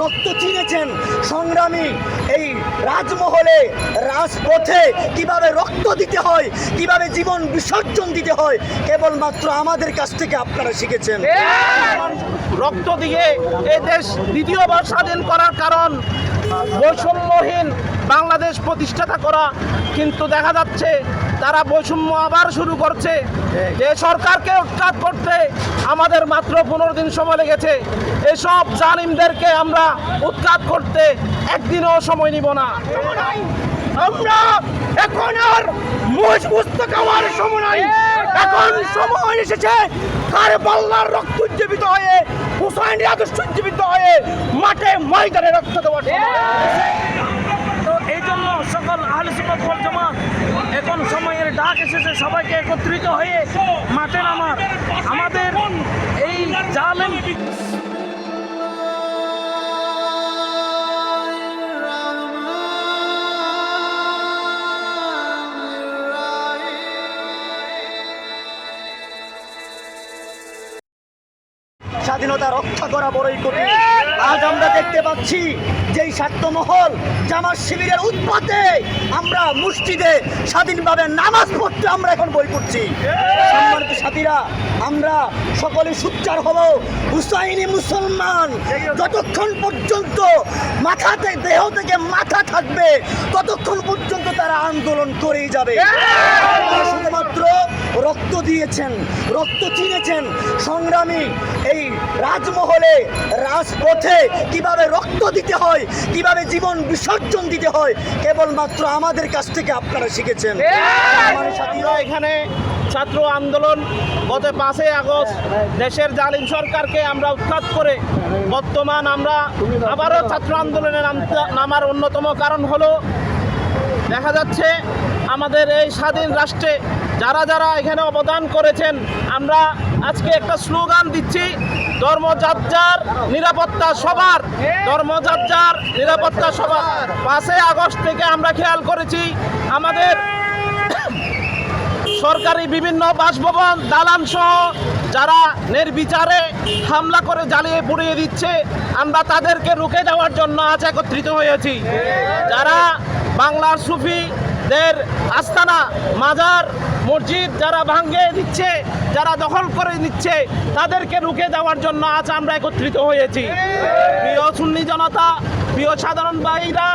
রক্ত চিনেছেন সংগ্রামী এই রাজমহলে, রাজপথে কীভাবে রক্ত দিতে হয়, কীভাবে জীবন বিসর্জন দিতে হয়, কেবলমাত্র আমাদের কাছ থেকে আপনারা শিখেছেন। রক্ত দিয়ে এই দেশ দ্বিতীয়বার স্বাধীন করার কারণ বৈষম্যহীন বাংলাদেশ প্রতিষ্ঠাতা করা, কিন্তু দেখা যাচ্ছে তারা বৈষম্য আবার শুরু করছে। যে সরকারকে উৎখাত করতে আমাদের মাত্র পনেরো দিন সময় লেগেছে। এসব জালিমদেরকে আমরা উৎখাত করতে একদিনও সময় নিব না। আমরা এখন আর মুজ বুঝতে খাওয়ার সময় নাই। এখন সময় এসেছে কারবাল্লার রক্ত উজ্জীবিত হয়ে হুসাইনের আদর্শ উজ্জীবিত হয়ে মাঠে ময়দানে রক্ত দেওয়ার সময়। তো এই জন্য সকল আহলে সুন্নাত ওয়াল জামাত এখন সময়ের ডাক এসেছে সবাইকে একত্রিত হয়ে মাঠে নামার। আমাদের এই জালেম স্বাধীনতা রক্ষা করা বড়ই কঠিন। আজ আমরা দেখতে পাচ্ছি যেই স্বার্থমহল জামাত শিবিরের উৎপাতে আমরা মুষ্টিদে স্বাধীনভাবে নামাজ পড়তে আমরা এখন বই করছি সম্মানিত সাথীরা, আমরা সকলে সুচ্চার হব। হুসাইনি মুসলমান যতক্ষণ পর্যন্ত মাথাতে, দেহ থেকে মাথা থাকবে, ততক্ষণ পর্যন্ত তারা আন্দোলন করেই যাবে। তারা শুধুমাত্র রক্ত দিয়েছেন, রক্ত চিনেছেন। সংগ্রামী এই রাজমহলে রাজপথে কীভাবে রক্ত দিতে হয় কীভাবে জীবন বিসর্জন দিতে হয় কেবলমাত্র আমাদের কাছ থেকে আপনারা শিখেছেন। এখানে ছাত্র আন্দোলন গত পাঁচই আগস্ট দেশের জালিম সরকারকে আমরা উৎখাত করে বর্তমান আমরা আবারও ছাত্র আন্দোলনে নামতে- নামার অন্যতম কারণ হলো দেখা যাচ্ছে আমাদের এই স্বাধীন রাষ্ট্রে যারা যারা এখানে অবদান করেছেন, আমরা আজকে একটা স্লোগান দিচ্ছি, ধর্মযাত্রার নিরাপত্তা সবার, ধর্মযাত্রার নিরাপত্তা সবার। পাঁচই আগস্ট থেকে আমরা খেয়াল করেছি, আমাদের সরকারি বিভিন্ন বাসভবন দালান সহ যারা নির্বিচারে হামলা করে জ্বালিয়ে পুড়িয়ে দিচ্ছে, আমরা তাদেরকে রুখে দেওয়ার জন্য আজ একত্রিত হয়েছি। যারা বাংলার সুফিদের আস্তানা, মাজার, মসজিদ যারা ভাঙ্গে দিচ্ছে, যারা দখল করে নিচ্ছে, তাদেরকে রুখে দেওয়ার জন্য আজ আমরা একত্রিত হয়েছি। প্রিয় সুন্নি জনতা, প্রিয় সাধারণ ভাইরা,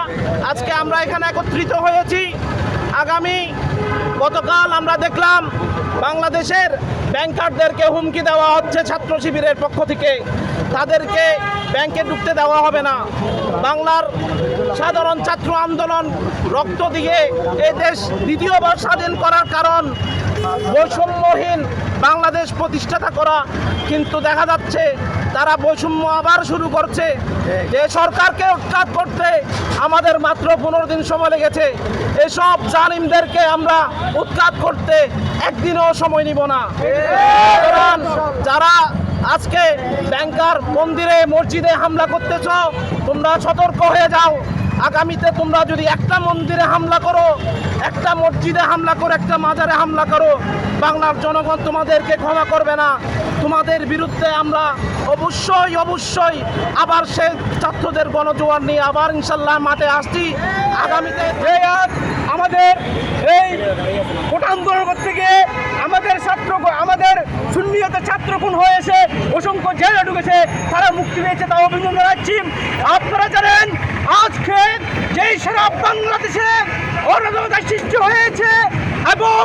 আজকে আমরা এখানে একত্রিত হয়েছি। আগামী গতকাল আমরা দেখলাম বাংলাদেশের ব্যাংকারদেরকে হুমকি দেওয়া হচ্ছে ছাত্র শিবিরের পক্ষ থেকে। তাদেরকে ব্যাংকে ঢুকতে দেওয়া হবে না। বাংলার সাধারণ ছাত্র আন্দোলন রক্ত দিয়ে এই দেশ দ্বিতীয়বার স্বাধীন করার কারণ। বৈষম্যহীন বাংলাদেশ প্রতিষ্ঠাতা করা। কিন্তু দেখা যাচ্ছে, তারা বৈষম্য আবার শুরু করছে। যে সরকারকে উৎখাত করতে আমাদের মাত্র পনেরো দিন সময় লেগেছে। এসব জালিমদেরকে আমরা উৎখাত করতে একদিনও সময় নিব না। আজকে ব্যাংকার মন্দিরে মসজিদে হামলা করতে চাও, তোমরা সতর্ক হয়ে যাও। আগামীতে তোমরা যদি একটা মন্দিরে হামলা করো, একটা মসজিদে হামলা করো, একটা মাজারে হামলা করো, বাংলার জনগণ তোমাদেরকে ক্ষমা করবে না। তোমাদের বিরুদ্ধে আমরা অবশ্যই অবশ্যই আবার সে ছাত্রদের গণজোয়ার নিয়ে আবার ইনশাল্লাহ মাঠে আসছি। আগামীতে আমাদের এই কোটা আন্দোলন করতে গিয়ে আমাদের ছাত্র আমাদের শূন্যত ছাত্র খুন হয়েছে, অসংখ্য জেলে ঢুকেছে, তারা মুক্তি পেয়েছে তা অভিনন্দন জানাচ্ছি। আপনারা জানেন, আজকে যেই সারা বাংলাদেশে অরাজকতা সৃষ্টি হয়েছে এবং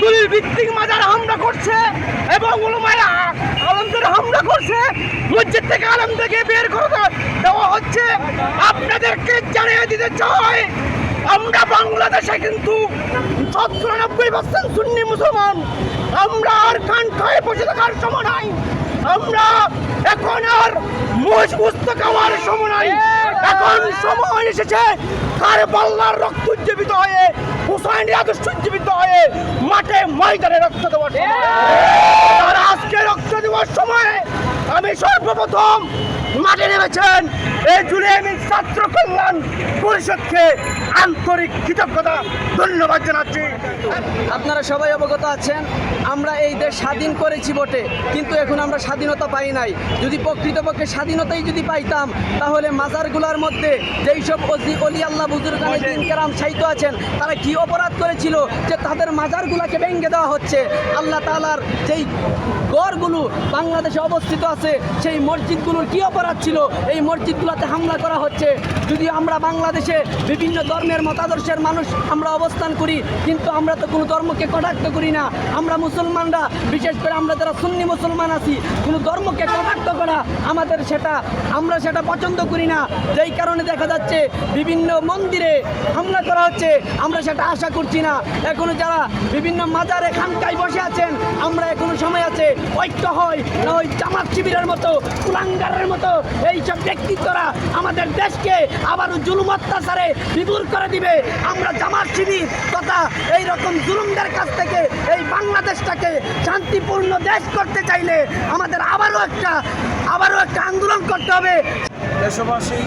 দলিল ভিত্তিক মাজার হামলা করছে এবং উলমায় আলমদের হামলা করছে। মসজিদ থেকে আলমদেরকে বের করে দেওয়া- হচ্ছে। আপনাদেরকে জানিয়ে দিতে চাই, আমরা বাংলাদেশে কিন্তু চুরানব্বই পার্সেন্ট সুন্নি মুসলমান। আমরা আর কান খায় বসে থাকার সময় নাই। আমরা এখন আর মুজ বুঝতে খাওয়ার সময় নাই। এখন সময় এসেছে কার কারবাল্লার রক্ত উজ্জীবিত হয়ে, হুসাইনের আদর্শ উজ্জীবিত হয়ে মাঠে ময়দানে রক্ত দেওয়ার আর আজকে রক্ত দেওয়ার সময় আমি সর্বপ্রথম মাঠে নেমেছেন এই জুড়ে আমি ছাত্র কল্যাণ পরিষদকে আন্তরিক কৃতজ্ঞতা, ধন্যবাদ জানাচ্ছি। আপনারা সবাই অবগত আছেন, আমরা এই দেশ স্বাধীন করেছি বটে, কিন্তু এখন আমরা স্বাধীনতা পাই নাই। যদি প্রকৃতপক্ষে স্বাধীনতাই যদি পাইতাম তাহলে মাজারগুলোর মধ্যে যেই সব অলি আল্লাহ বুজুর্গানে দিন কেরাম সাহিত্য আছেন তারা কি অপরাধ করেছিল যে তাদের মাজারগুলোকে ভেঙে দেওয়া হচ্ছে? আল্লাহ তালার যেই গড়গুলো বাংলাদেশে অবস্থিত আছে সেই মসজিদগুলোর কি অপরাধ ছিল? এই মসজিদগুলোতে হামলা করা হচ্ছে। যদি আমরা বাংলাদেশে বিভিন্ন ধর্মের মতাদর্শের মানুষ আমরা অবস্থান করি কিন্তু আমরা তো কোনো ধর্মকে কটাক্ত করি না। আমরা মুসলমানরা বিশেষ করে আমরা যারা সুন্নি মুসলমান আছি কোনো ধর্মকে কটাক্ত করা আমাদের সেটা, আমরা সেটা পছন্দ করি না। যেই কারণে দেখা যাচ্ছে বিভিন্ন মন্দিরে হামলা করা হচ্ছে, আমরা সেটা আশা করছি না। এখনও যারা বিভিন্ন মাজারে খানকায় বসে আছেন, আমরা এখনও সময় আছে, ঐক্য হয়, না ওই জামাত শিবিরের মতো, কুলাঙ্গারের মতো, এইসব ব্যক্তিত্বরা আমাদের দেশকে আবারও জুলুম অত্যাচারে বিদূর করে দিবে। আমরা জামাত শিবির তথা এই রকম জুলুমদের কাছ থেকে বাংলাদেশটাকে শান্তিপূর্ণ দেশ করতে চাইলে আমাদের আবারও একটা আবারও একটা আন্দোলন করতে হবে। দেশবাসী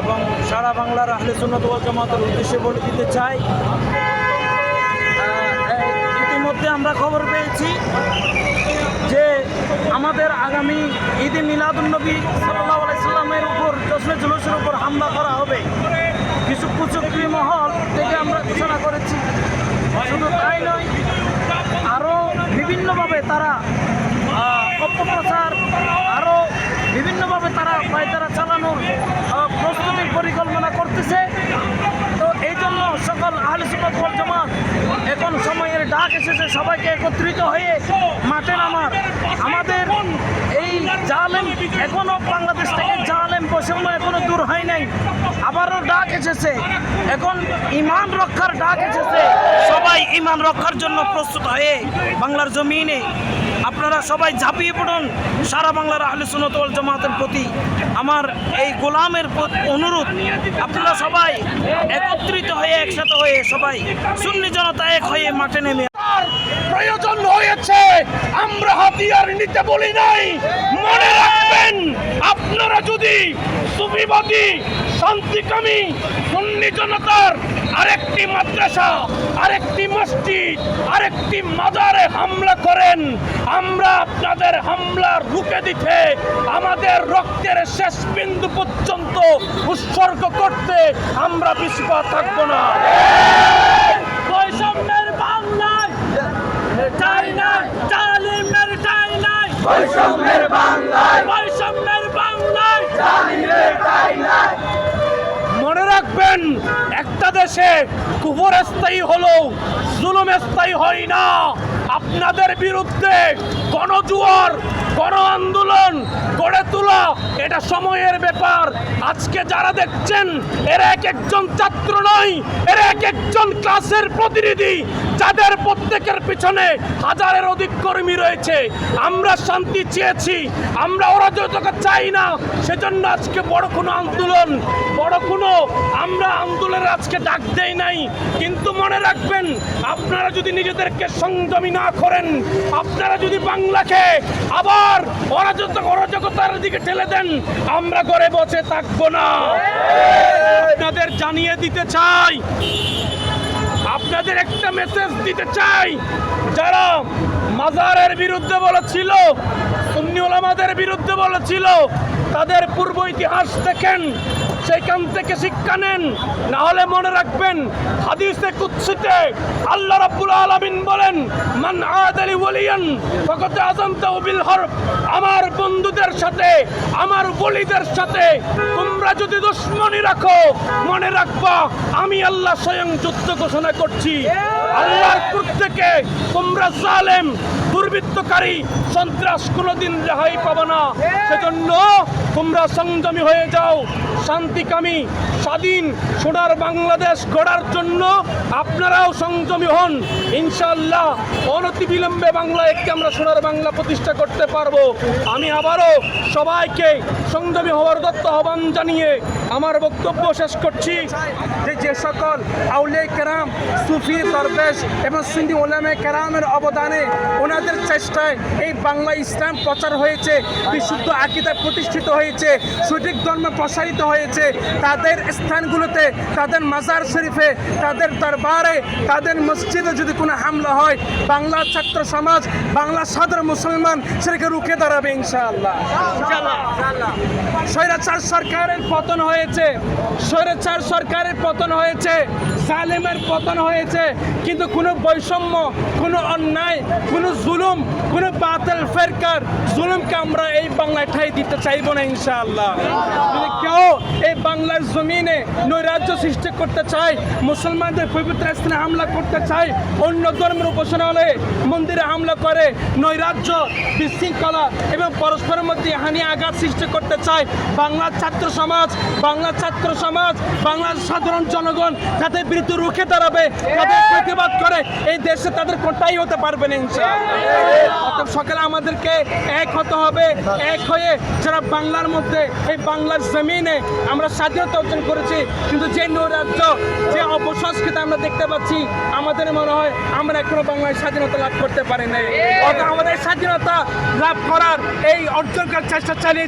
এবং সারা বাংলার আহলে সুন্নত ওয়াল জামাতের উদ্দেশ্যে বলে দিতে চাই ইতিমধ্যে আমরা খবর পেয়েছি যে আমাদের আগামী ঈদে মিলাদুলনবী সাল্লাহ আলাইসাল্লামের উপর জশ্নে জুলুসের উপর হামলা করা হবে। কিছু কুচক্রি মহল থেকে আমরা ঘোষণা করেছি। শুধু তাই নয় আরও বিভিন্নভাবে তারা অপপ্রচার আরও বিভিন্নভাবে তারা পায়তারা চালানোর প্রস্তুতির পরিকল্পনা করতেছে। তো এই জন্য সকল আহলে সুন্নাত এখন সময়ের ডাক এসেছে সবাইকে একত্রিত হয়ে মাঠে নামার। আমাদের এই জালেম এখনও বাংলাদেশ থেকে জালেম বৈষম্য এখনও দূর হয় নাই। আবারও ডাক এসেছে। এখন ইমান রক্ষার ডাক এসেছে। সবাই ইমান রক্ষার জন্য প্রস্তুত হয়ে বাংলার জমিনে আপনারা সবাই ঝাঁপিয়ে পড়ুন। সারা বাংলার আহলে সুন্নাত ওয়াল জামাতের প্রতি আমার এই গোলামের অনুরোধ। আপনারা সবাই একত্রিত হয়ে, একসাথে হয়ে সবাই সুন্নি জনতা এক হয়ে মাঠে নেমে প্রয়োজন হয়েছে। আমরা হাতিয়ার নিতে বলি নাই। সুফিবাদী, শান্তিকামী সুন্নি জনতার আরেকটি মাদ্রাসা, আরেকটি মসজিদ, আরেকটি মাজারে হামলা করেন। আমরা আপনাদের হামলা রুখে দিতে, আমাদের রক্তের শেষ বিন্দু পর্যন্ত উৎসর্গ করতে আমরা পিছপা থাকব না। বৈষম্যের বাংলায় চাই না জালিমের চাই নাই বৈষম্যের বাংলায় জালিমের চাই নাই রাখবেন একটা দেশে কুফর স্থায়ী হলো জুলুম স্থায়ী হয় না। আপনাদের বিরুদ্ধে গণজুয়ার, গণ আন্দোলন গড়ে তোলা, এটা সময়ের ব্যাপার। আজকে যারা দেখছেন, এরা এক একজন ছাত্র নয়, এরা এক একজন ক্লাসের প্রতিনিধি। যাদের প্রত্যেকের পিছনে হাজারের অধিক কর্মী রয়েছে, আমরা শান্তি চেয়েছি, আমরা অরাজকতা চাই না। সেজন্য আজকে বড় কোনো আন্দোলন, বড় কোনো আমরা আন্দোলনের আজকে ডাক দেই নাই। কিন্তু মনে রাখবেন, আপনারা যদি নিজেদেরকে সংযমী না করেন, আপনারা যদি বাংলাকে আবার অরাজক, অরাজকতার দিকে ঠেলে দেন, আমরা ঘরে বসে থাকব না। আপনাদের জানিয়ে দিতে চাই একটা মেসেজ দিতে চাই। যারা মাজারের বিরুদ্ধে বলেছিল, সুন্নি ওলামাদের বিরুদ্ধে বলেছিল, তাদের পূর্ব ইতিহাস দেখেন। সেইখান থেকে শিক্ষা নেন। না হলে মনে রাখবেন, হাদিসে কুৎসিতে আল্লাহ রাব্বুল আলামিন বলেন, মান আদালি ওয়ালিয়ান ফাকাদ আযামতাহু বিল আমার বন্ধুদের সাথে, আমার বলিদের সাথে তোমরা যদি দুশ্মনী রাখো, মনে রাখবা, আমি আল্লাহ স্বয়ং যুদ্ধ ঘোষণা করছি। আল্লাহর থেকে তোমরা জালেম, দুর্বৃত্তকারী, সন্ত্রাস কোনোদিন রেহাই পাবে না। সেজন্য তোমরা সংযমী হয়ে যাও। শান্তিকামী, স্বাধীন, সোনার বাংলাদেশ গড়ার জন্য আপনারাও সংযমী হন। ইনশাল্লাহ অনতি বিলম্বে বাংলা একটি আমরা সোনার বাংলা প্রতিষ্ঠা করতে পারব। আমি আবারও সবাইকে সংযমী হওয়ার দত্ত আহ্বান জানিয়ে আমার বক্তব্য শেষ করছি। যে যে সকল আউলে কেরাম, সুফি দরবেশ এবং সিন্ধি ওলামে কেরামের অবদানে ওনাদের চেষ্টায় এই বাংলা ইসলাম প্রচার হয়েছে, বিশুদ্ধ আকিদা প্রতিষ্ঠিত হয়েছে, সঠিক ধর্ম প্রসারিত হয়েছে। তাদের স্থানগুলোতে, তাদের মাজার শরীফে, তাদের দরবারে, তাদের মসজিদে যদি কোনো হামলা হয়, বাংলা ছাত্র সমাজ, বাংলা সাধারণ মুসলমান সেটাকে রুখে দাঁড়াবে ইনশাআল্লাহ। স্বৈরাচার সরকারের পতন হয়েছে, স্বৈরাচার সরকারের পতন হয়েছে সালেমের পতন হয়েছে, কিন্তু কোনো বৈষম্য, কোনো অন্যায়, কোনো জুলুম, কোনো বাতিল ফেরকার জুলুমকে আমরা এই বাংলায় ঠাই দিতে চাইব না ইনশাআল্লাহ। যদি কেউ এই বাংলার জমিনে নৈরাজ্য সৃষ্টি করতে চায়, মুসলমানদের পবিত্র স্থানে হামলা করতে চায়, অন্য ধর্মের উপাসনালয়ে মন্দিরে হামলা করে, নৈরাজ্য বিশৃঙ্খলা এবং পরস্পরের মধ্যে হানি আঘাত সৃষ্টি করতে চায়। বাংলার ছাত্র সমাজ, বাংলার ছাত্র সমাজ, বাংলার সাধারণ জনগণ তাদের বিরুদ্ধে রুখে দাঁড়াবে, তাদের প্রতিবাদ করে, এই দেশে তাদের কোনটাই হতে পারবে না ইনশাআল্লাহ। সকালে আমাদেরকে এক হতে হবে, এক হয়ে যারা বাংলার মধ্যে, এই বাংলার জমিনে আমরা স্বাধীনতা অর্জন করেছি, কিন্তু যে নৈরাজ্য, যে অপসংস্কৃতি আমরা দেখতে পাচ্ছি, আমাদের মনে হয় আমরা এখনও বাংলায় স্বাধীনতা লাভ করতে পারি নাই। আমাদের স্বাধীনতা লাভ করার এই অর্জনকার চেষ্টা চালিয়ে